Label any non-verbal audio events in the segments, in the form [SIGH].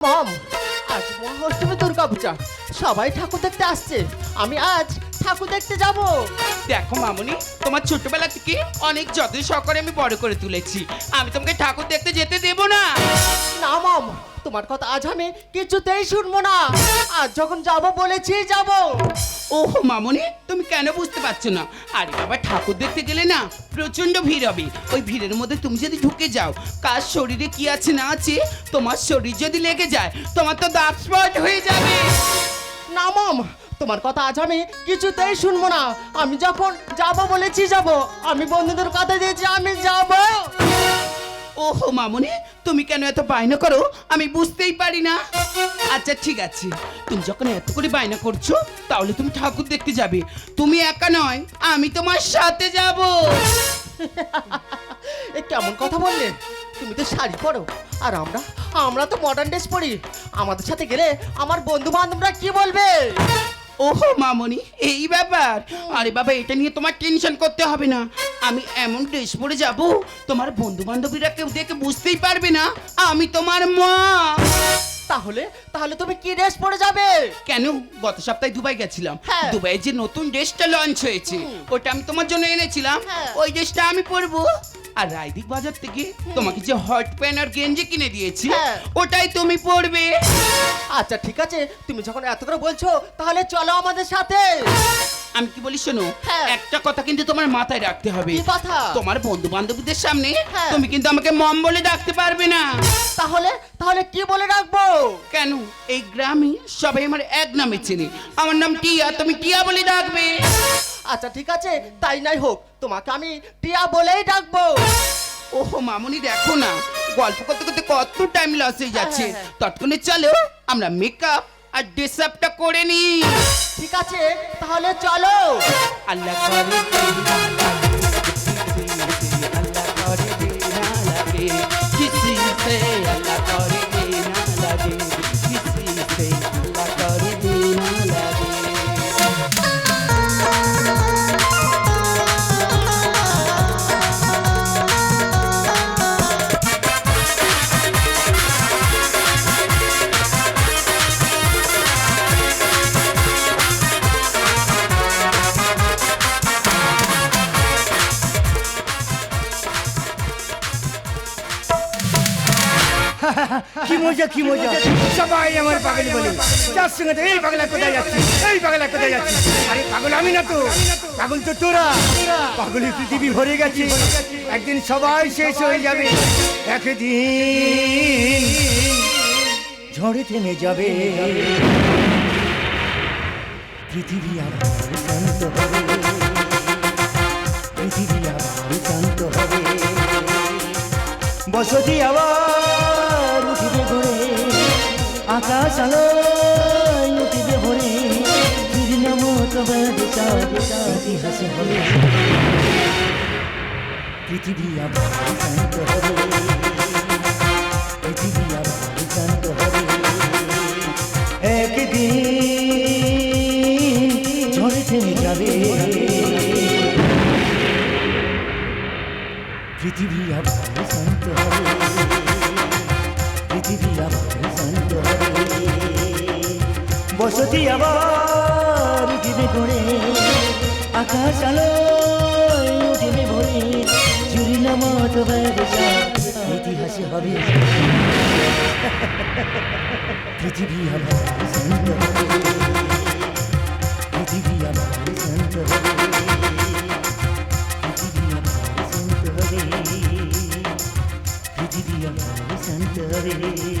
মম আজ মহাষ্টমী দুর্গা পূজা। সবাই ঠাকুর দেখতে আসছে। আমি আজ ঠাকুর দেখতে যাব। দেখো মামুনি তোমার ছোটবেলা থেকে অনেক যত্ন সহকারে আমি বড় করে তুলেছি। আমি তোমাকে ঠাকুর দেখতে যেতে দেবো না। না মম তোমার কথা আজ আমি কিছুতেই শুনব না। আর যখন যাব বলেছি যাব। ওহ মামনি তুমি কেন বুঝতে পারছ না? আরে বাবা ঠাকুর দেখতে গেলে না প্রচণ্ড ভিড় হবে। ওই ভিড়ের মধ্যে তুমি যদি ঢুকে যাও কার শরীরে কি আছে না আছে তোমার শরীর যদি লেগে যায় তোমার তো দাঁত স্পট হয়ে যাবে। না মম তোমার কথা আজ আমি কিছুতেই শুনব না। আমি যখন যাব বলেছি যাব আমি বন্ধুদের কথা দিয়েছি আমি যাব। ওহো মামুনি, তুমি কেন এত বায়না করো? আমি বুঝতেই পারি না। আচ্ছা ঠিক আছে। তুমি যখন এত করে বায়না করছ, তাহলে তুমি ঠাকুর দেখতে যাবে। তুমি একা নয়, আমি তোমার সাথে যাব। [LAUGHS] এ কেমন কথা বললে? তুমি তো শাড়ি পরো, আর আমরা আমরা তো মডার্ন ড্রেস পরি। আমাদের সাথে গেলে আমার বন্ধু বান্ধবরা কি বলবে? ওহো মামনি এই ব্যাপার। আরে বাবা এটা নিয়ে তোমার টেনশন করতে হবে না। আমি এমন ড্রেস পরে যাব তোমার বন্ধু বান্ধবীরা কেউ দেখে বুঝতেই পারবে না আমি তোমার মা। তাহলে তাহলে তুমি কি ড্রেস পরে যাবে? কেন? গত সপ্তাহে দুবাই গেছিলাম। হ্যাঁ। দুবাইয়ে যে নতুন ড্রেসটা লঞ্চ হয়েছে ওটা আমি তোমার জন্য এনেছিলাম। হ্যাঁ। ওই ড্রেসটা আমি পরবো। আর রায়দিক বাজার থেকে তোমাকে যে হট প্যান্ট আর গেঞ্জি কিনে দিয়েছি হ্যাঁ। ওটাই তুমি পরবে। আচ্ছা ঠিক আছে। তুমি যখন এত করে বলছো তাহলে চলো আমাদের সাথে। আমি কি বলি শোনো হ্যাঁ। একটা কথা কিন্তু তোমার মাথায় রাখতে হবে। কি কথা? তোমার বন্ধু বান্ধবীদের সামনে হ্যাঁ। তুমি কিন্তু আমাকে মম বলে ডাকতে পারবে না। তাহলে তাহলে কি বলে রাখব? কেন? এই গ্রামে সবাই আমার এক নামে চেনে। আমার নাম টিয়া তুমি টিয়া বলে ডাকবে। আচ্ছা ঠিক আছে তাই নাই হোক। তোমাকে আমি টিয়া বলেই ডাকবো। ওহো মামুনি দেখো না। গল্প করতে করতে কত টাইম লস হয়ে যাচ্ছে। হ্যাঁ, হ্যাঁ। তৎক্ষণে চলো আমরা মেকআপ আর ড্রেস আপটা করে নি। ঠিক আছে তাহলে চলো। আল্লাহ করে আল্লাহ করে মজা কি মজা? সবাই আমার পাগল বলে যার সঙ্গে তো এই পাগলা কোথায় যাচ্ছি। এই পাগলা কোথায় যাচ্ছি। আরে পাগল আমি না তো। পাগল তো। তোরা। পাগলে পৃথিবী ভরে গেছে। একদিন সবাই শেষ হয়ে যাবে। একদিন ঝড়ে থেমে যাবে। পৃথিবী আবার শান্ত হবে। পৃথিবী আবার শান্ত হবে। বসতি আবার আকাশ আলোয় উঠিবে ভরে। জীর্ণম তোমার ইতিহাসে হবে। পৃথিবী আমার আকাশ আলো উঠিবে ভরে চুরি নাম ইতিহাসে হবে। পৃথিবী আবার শান্ত হবে পৃথিবী আবার শান্ত হবে পৃথিবী আমার শান্ত হবে পৃথিবী আমার শান্ত হবে এই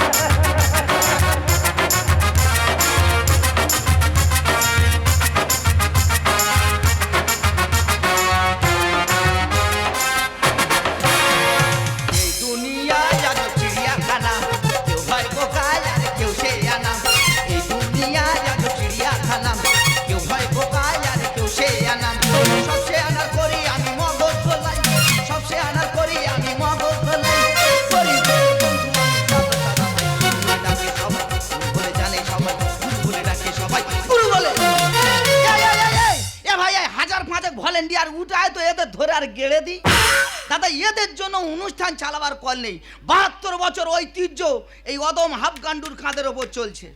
অনুষ্ঠান চালাবার কল নেই। বাহাত্তর বছর ঐতিহ্য এই অদম হাফগান্ডুর কাঁধের ওপর চলছে।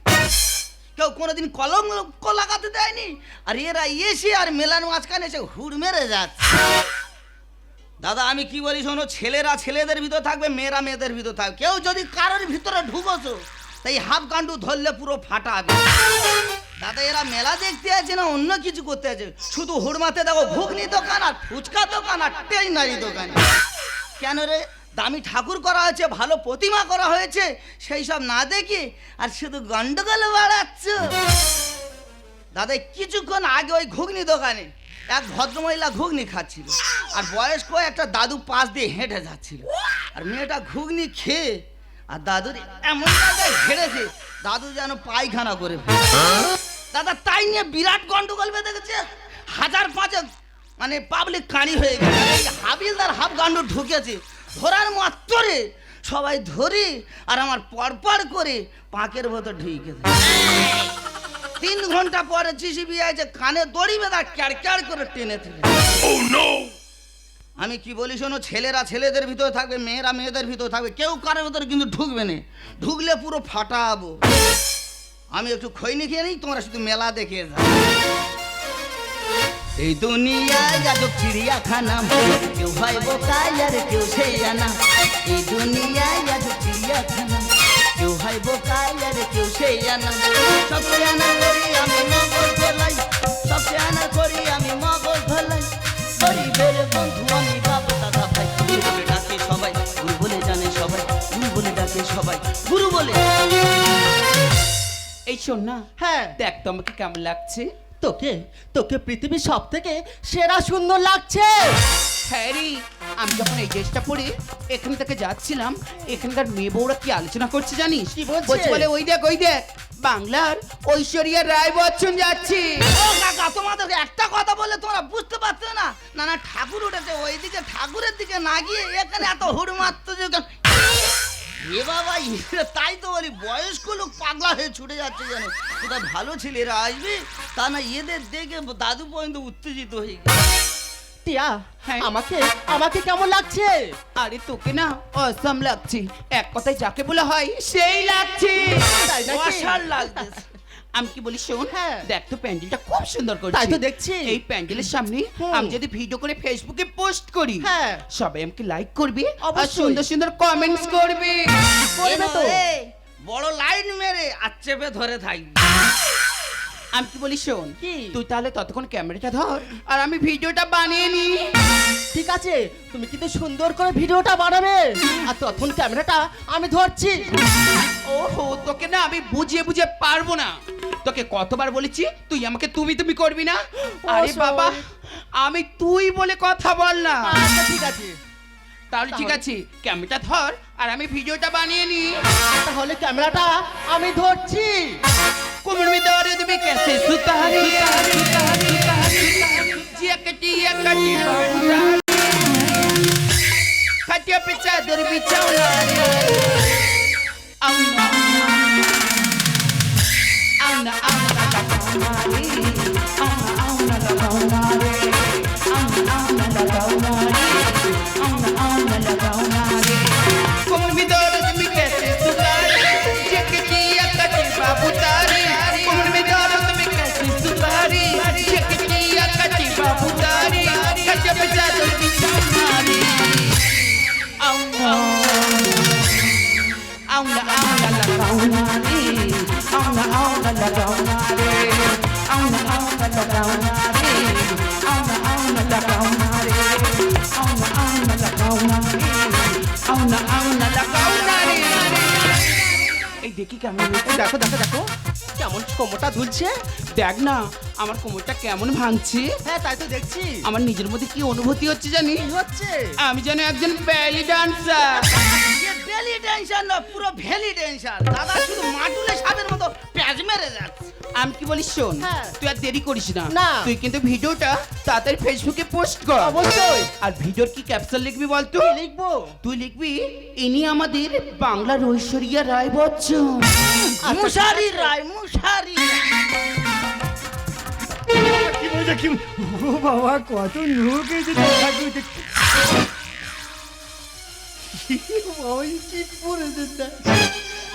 কেউ কোনোদিন কলঙ্ক লাগাতে দেয়নি? আর এরা এসে আর মেলান মাঝখানে এসে হুড় মেরে যাচ্ছে। দাদা, আমি কি বলি শোনো? ছেলেরা ছেলেদের ভিতর থাকবে, মেয়েরা মেয়েদের ভিতর থাকবে কেউ যদি কারোর ভিতরে ঢুকোছো, তাই হাফ গান্ডু ধরলে পুরো ফাটাবে। দাদা, এরা মেলা দেখতে আছে না, অন্য কিছু করতে আছে? শুধু হুড়মাতে দেখো, ঘুগনি দোকান আর ফুচকা দোকান আর টেইনারি দোকান। কেন রে? দামি ঠাকুর করা হয়েছে, ভালো প্রতিমা করা হয়েছে, সেই সব না দেখে আর শুধু গন্ডগোল বাড়াচ্ছ। দাদা কিছুক্ষণ আগে ওই ঘুগনি দোকানে এক ভদ্রমহিলা ঘুগনি খাচ্ছিল, আর বয়স্ক একটা দাদু পাশ দিয়ে হেঁটে যাচ্ছিল, আর মেয়েটা ঘুগনি খেয়ে আর দাদুর এমন ঘেরেছে দাদু যেন পায়খানা করে দাদা, তাই নিয়ে বিরাট গন্ডগোল বেঁধে গেছে হাজার পাঁচেক মানে পাবলিক কাঁড়ি হয়ে গেছে, হাবিলদার হাফ গান্ডু ঢুকেছে ধরার মাত্রে সবাই ধরি আর আমার পরপর করে পাঁকের ভেতর ঢুকে। তিন ঘণ্টা পরে জিসিবি আছে কানে দড়ি বেঁধা ক্যার ক্যার করে টেনে তুলে আমি কি বলি শোনো ছেলেরা ছেলেদের ভিতরে থাকবে মেয়েরা মেয়েদের ভিতরে থাকবে কেউ কারোর ভিতরে কিন্তু ঢুকবে না। ঢুকলে পুরো ফাটাবো। আমি একটু খৈনি খেয়ে নিই তোমরা শুধু মেলা দেখে যাও। এই দুনিয়ায় যাজক চিড়িয়াখানা কেউ হয় বোকায় আর কেউ সে আনা। এই দুনিয়ায় যাজক চিড়িয়াখানা কেউ হয় বোকায় আর কেউ সে আনা। সবকে আনা করি আমি মগজ ভোলাই সবকে আনা করি আমি মগজ ভোলাই। গরিবের বন্ধু আমি বাপ দাদা ভাই গুরু বলে ডাকে সবাই গুরু বলে জানে সবাই গুরু বলে ডাকে সবাই গুরু বলে এই শোন না হ্যাঁ। দেখ তো আমাকে কেমন লাগছে। তোকে তোকে পৃথিবীর সব থেকে সেরা সুন্দর লাগছে। হ্যাঁ রে আমি যখন এই ড্রেসটা পরে এখান থেকে যাচ্ছিলাম এখানকার মেয়ে বউরা কি আলোচনা করছে জানিস? কি বলছে? বলছে বলে ওই দেখ ওই দেখ বাংলার ঐশ্বরিয়া রায় বচ্চন যাচ্ছে। ও কাকা তোমাদের একটা কথা বলে তোমরা বুঝতে পারছ না। না না ঠাকুর উঠেছে ওইদিকে ঠাকুরের দিকে না গিয়ে এখানে এত হুড় মারতো যে কেন? এ বাবা এ তাই তো বলি বয়স্ক লোক পাগলা হয়ে ছুটে যাচ্ছে যেন। কোথায় ভালো ছেলেরা আসবে তা না এদের দেখে দাদু পর্যন্ত উত্তেজিত হয়ে গেছে টিয়া হ্যাঁ। আমাকে আমাকে কেমন লাগছে আরে তোকে না অসাম লাগছে এক কথায় যাকে বলা হয় সেই লাগছে অসার আমি কি বলি শোন হ্যাঁ। দেখ তো প্যান্ডেলটা খুব সুন্দর করছে তাই তো দেখছি। এই প্যান্ডেলের সামনে আমি যদি ভিডিও করে ফেসবুকে পোস্ট করি হ্যাঁ। সবাই আমাকে লাইক করবে আর সুন্দর সুন্দর কমেন্টস করবে করবে তো। বড় লাইন মেরে আর চেপে ধরে থাকবি আমি কি বলি শোন কি? তুই তাহলে ততক্ষণ ক্যামেরাটা ধর আর আমি ভিডিওটা বানিয়ে নি ঠিক আছে তুমি কিন্তু সুন্দর করে ভিডিওটা বানাবে। আর তখন ক্যামেরাটা আমি ধরছি। ওহো তোকে না আমি বুঝিয়ে বুঝিয়ে পারব না। তোকে কতবার বলেছি তুই আমাকে তুমি তুমি করবি না? আরে বাবা আমি তুই বলে কথা বল না। আচ্ছা ঠিক আছে। তাহলে ঠিক আছে ক্যামেরাটা ধর আর আমি ভিডিওটা বানিয়ে নি তাহলে ক্যামেরাটা আমি ধরছি। কুমড় মিদারে তুমি কেসে সুতারি জিয়াকটি ইয়াকটি খাটিয়া পিছা দেখি কেমন? দেখো দেখো দেখো। কেমন কোমরটা দুলছে দেখ না আমার কোমরটা কেমন ভাঙছে। হ্যাঁ তাই তো দেখছি। আমার নিজের মধ্যে কি অনুভূতি হচ্ছে জানি হচ্ছে? আমি যেন একজন ব্যালি ডান্সার বেলি টেনশন না পুরো ভ্যালি টেনশন। দাদা শুধু মাটুলে সাপের মতো প্যাজ মেরে যাচ্ছে। আমি কি বলিস শোন হ্যাঁ। তুই আর দেরি করিস না। না। তুই কিন্তু ভিডিওটা তাড়াতাড়ি ফেসবুকে পোস্ট কর। অবশ্যই। আর ভিডিওর কি ক্যাপশন লিখবি বলতো? লিখব? তুই লিখবি ইনি আমাদের বাংলার ঐশ্বরিয়া রায় বচ্চন। আচ্ছা, মুশারি রায় মুশারি কি বলছো কি ও বাবা কত লোক এসেছে ঠাকুর দেখতে।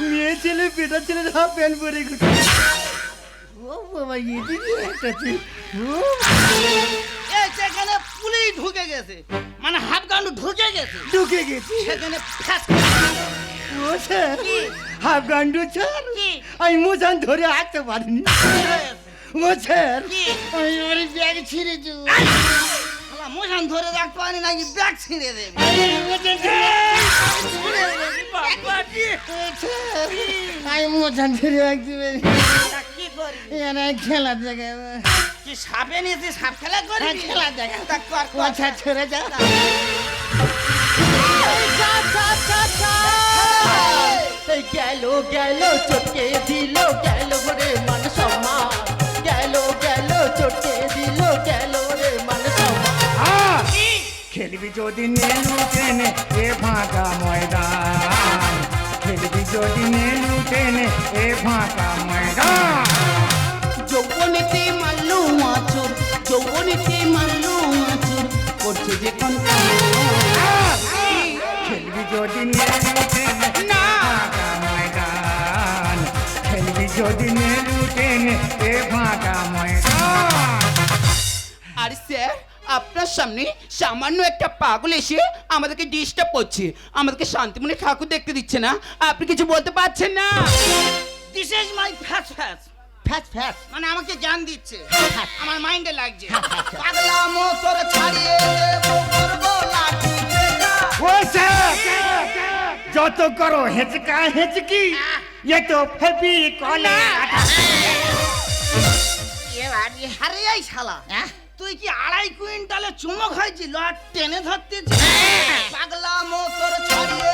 মেয়ে ছেলে বেটা ছেলে হাফ ও বাবা এদিকে পুলিশ ঢুকে গেছে মানে হাফ গান্ডু ঢুকে গেছে ঢুকে গেছে সেখানে ও হাফ গান্ডু স্যার আমি মোজান ধরে হাঁটতে পারিনি ও স্যার আমি ব্যাগ ছিঁড়ে মোশান ধরে রাখতে পারি নাকি ব্যাগ ছিঁড়ে দেবে? আমি মোজান ধরে রাখতে পারি কি সাপে নিয়েছি সাপ খেলা হ্যাঁ, ছেড়ে যা। এই গেল গেল চটকে দিল গেল রে মান সম্মান। গেল গেল চটকে খেলবি যদি নেলু টেনে এ ফাঁকা ময়দান। খেলবি যদি নেলু টেনে এ ফাঁকা ময়দান। যৌবনেতে মারলো আচর যৌবনেতে মারলো আচর করছে যে কোন খেলবি যদি নেলু টেনে না। ময়দান। খেলবি যদি নেলু টেনে এ ফাঁকা ময়দান। আর স্যার আপনার সামনে সামান্য একটা পাগল এসে আমাদেরকে ডিস্টার্ব করছে। আমাদেরকে শান্তিমনে ঠাকুর দেখতে দিচ্ছে না। আপনি কিছু বলতে পারছেন না? দিস ইজ মাই ফ্যাস ফ্যাস ফ্যাস ফ্যাস মানে আমাকে জ্ঞান দিচ্ছে। আমার মাইন্ডে লাগছে। পাগলা মোতর ছাড়িয়ে দেবো করব লাঠি টেকা। ও স্যার যত করো হেঁচকা হেঁচকি এ তো ফেবি কলে আরে এই শালা। তুই কি আড়াই কুইন্টালে চুমক হয়েছি লট টেনে ধরতে পাগলা ছাড়িয়ে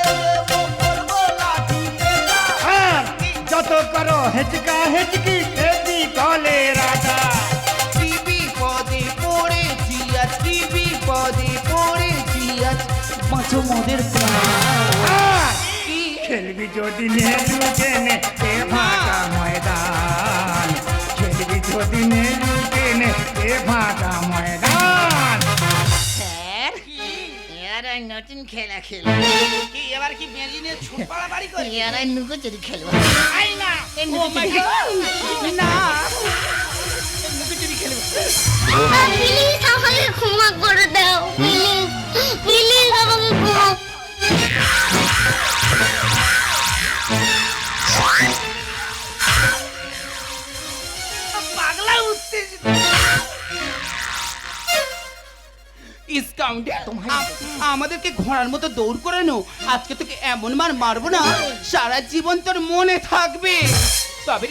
করব লাঠি টেকা। আর যত করো হেঁচকা হেঁচকি ফেবি কলে রাজা। টিভি পদে পড়েছি আজ টিভি পদে পড়েছি আজ। বাঁচো মোদের খেলবি যদি নেলু টেনে এ ফাঁকা ময়দান। খেলবি যদি নেলু এ ফাঁকা ময়দান। স্যার এর ওই নতুন খেলা খেলব কি এবার কি বেজি নিয়ে ছুট পাড়াবাড়ি করি এর ওই নুকোচুরি খেলব আই না ও মাই না প্লিজ আমাকে ক্ষমা করে দাও প্লিজ প্লিজ আমাকে ক্ষমা আমাদেরকে ঘোড়ার মতো দৌড় করানো আজকে তোকে এমন মার মারবো না সারা জীবন তোর মনে থাকবে। তবে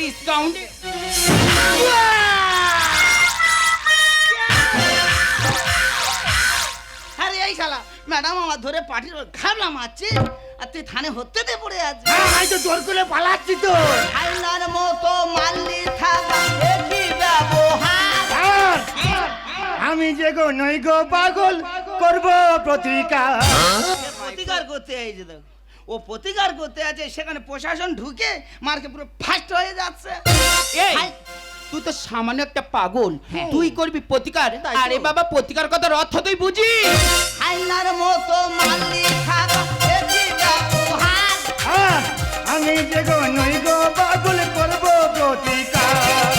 আরে এই শালা ম্যাডাম আমার ধরে পাঠিয়ে ঘাবলা মারছে। আর তুই থানে হতে দে পড়ে আছে আমি তো জোর করে পালাচ্ছি তো মতো মাল্লি থাকা। আমি যে গো নই গো পাগল করব প্রতিকার। প্রতিকার করতে এইছে দেখো ও প্রতিকার করতে আছে সেখানে প্রশাসন ঢুকে মার্কে পুরো ফাস্ট হয়ে যাচ্ছে। এই তুই তো সামান্য একটা পাগল হ্যাঁ। তুই করবি প্রতিকার? আরে বাবা প্রতিকার কথার অর্থ তুই বুঝিস আইনার মতো দেখি ব্যবহার আর আমি যে গো নই গো পাগল করব প্রতিকার।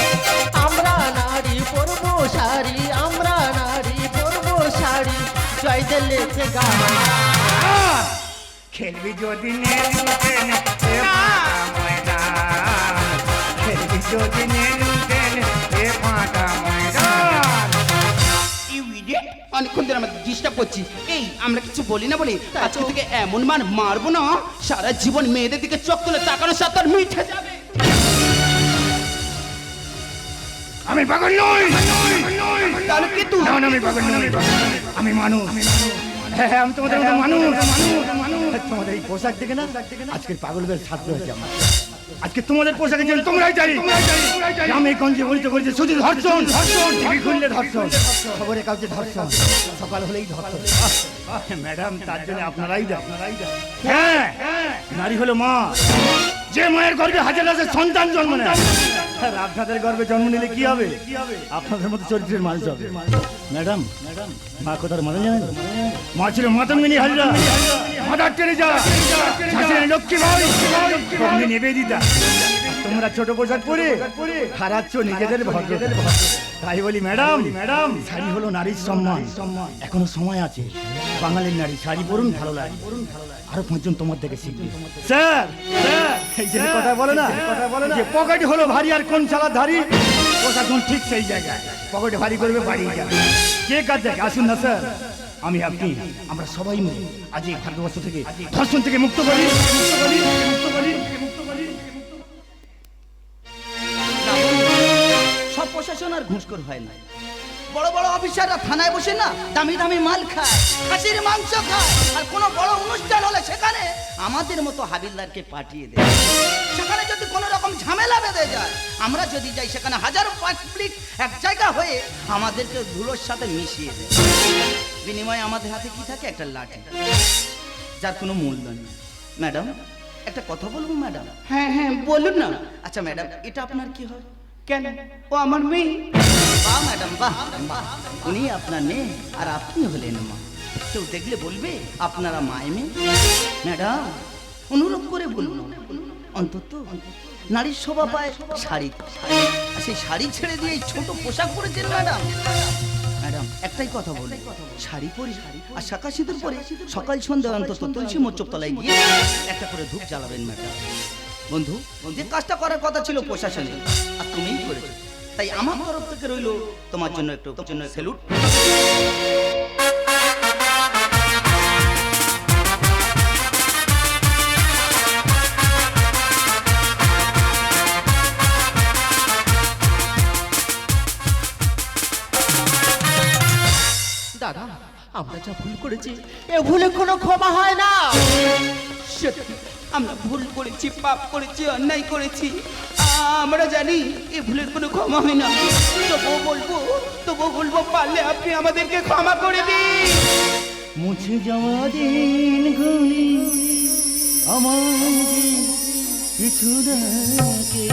খেলবি যদি নেলু এ ফাঁকা ময়দান। খেলবি যদি নেলু এ ফাঁকা ময়দান। অনেকক্ষণ ধরে আমাদের ডিস্টার্ব করছি। এই আমরা কিছু বলি না বলি। আজকে থেকে এমন মার মারবো না সারা জীবন মেয়েদের দিকে চোখ তুলে তাকানোর সাথে আর মিঠে যাবে। আমি পাগল নই। তাহলে কি তুই? না না আমি পাগল নই। আমি মানুষ। হ্যাঁ হ্যাঁ, আমি তোমাদের মতো মানুষ। তোমাদের এই পোশাক দেখে না? আজকের পাগলদের ছাত্র হয়েছে আমার। আজকে তোমাদের পোশাকের জন্য তোমরাই জানি গ্রামে গঞ্জে বলতে বলছে শুধু ধর্ষণ। টিভি খুললে ধর্ষণ। খবরে কাউকে ধর্ষণ। সকাল হলেই ধর্ষণ। ম্যাডাম তার জন্য আপনারাই দেন হ্যাঁ নারী হলো মা। যে মায়ের গর্ভে হাজার হাজার সন্তান জন্ম নেয়। আপনাদের গর্বে জন্ম নিলে কি হবে? আপনাদের মতো চরিত্রের মানুষ হবে। ম্যাডাম ম্যাডাম মা কোথার মাথা জানেন? মা ছিল মাতঙ্গিনী হাজরা। লক্ষ্মী ভাই নিবেদিতা। তোমরা ছোট পোশাক পরে হারাচ্ছ নিজেদের ভদ্রতা। তাই বলি ম্যাডাম ম্যাডাম। শাড়ি হলো নারীর সম্মান। সম্মান। এখনও সময় আছে। বাঙালির নারী শাড়ি পরুন ভালো লাগে। আরও পাঁচজন তোমার থেকে শিখবে। স্যার স্যার এই যে কথা বলে না কথা বলে না। যে পকেট হলো ভারী আর কোন চালা ধারি? প্রশাসন ঠিক সেই জায়গায়। পকেট ভারী করবে বাড়ি যাবে। কে কাজ দেখে? আসুন না স্যার। আমি আপনি আমরা সবাই মিলে আজ এই ভারতবর্ষ থেকে ধর্ষণ থেকে করি মুক্ত করি মুক্ত করি। সব প্রশাসন আর ঘুষখোর হয় না। বড় বড় অফিসাররা থানায় বসে না দামি দামি মাল খায় খাসির মাংস খায় আর কোনো বড় অনুষ্ঠান হলে সেখানে আমাদের মতো হাবিলদারকে পাঠিয়ে দেয়। সেখানে যদি কোনো রকম ঝামেলা বেঁধে যায় আমরা যদি যাই সেখানে হাজারো পাবলিক এক জায়গা হয়ে আমাদেরকে ধুলোর সাথে মিশিয়ে দেয়। বিনিময়ে আমাদের হাতে কি থাকে? একটা লাঠি। যার কোনো মূল্য নেই। ম্যাডাম একটা কথা বলব ম্যাডাম? হ্যাঁ হ্যাঁ বলুন না। আচ্ছা ম্যাডাম এটা আপনার কি হয়? কেন? ও আমার মেয়ে। বাহ ম্যাডাম বাহ বাহ। উনি আপনার মেয়ে আর আপনি হলেন মা। কেউ দেখলে বলবে আপনারা মায় মেয়ে। ম্যাডাম, অনুরোধ করে বলুন। অন্তত নারীর শোভা পায় শাড়ি। আর সেই শাড়ি ছেড়ে দিয়ে ছোট পোশাক পরেছেন ম্যাডাম। ম্যাডাম, একটাই কথা বলি শাড়ি পরি আর শাখা সিঁদুর পরে সকাল সন্ধ্যা অন্তত তুলসী মোচক তলায় গিয়ে একটা করে ধূপ জ্বালাবেন ম্যাডাম। বন্ধু যে কাজটা করার কথা ছিল প্রশাসনে আর তুমিই করেছ। তাই আমার তরফ থেকে রইল তোমার জন্য একটু জন্য সেলুট দাদা আমরা যা ভুল করেছি এ ভুলে কোনো ক্ষমা হয় না। সত্যি আমরা ভুল করেছি, পাপ করেছি, অন্যায় করেছি। আমরা জানি এ ভুলের কোনো ক্ষমা হয় না। তবুও বলব তবুও বলব, পারলে আপনি আমাদেরকে ক্ষমা করে দিন। মুছে যাওয়া দিন গুলি আমার কিছু স্মৃতি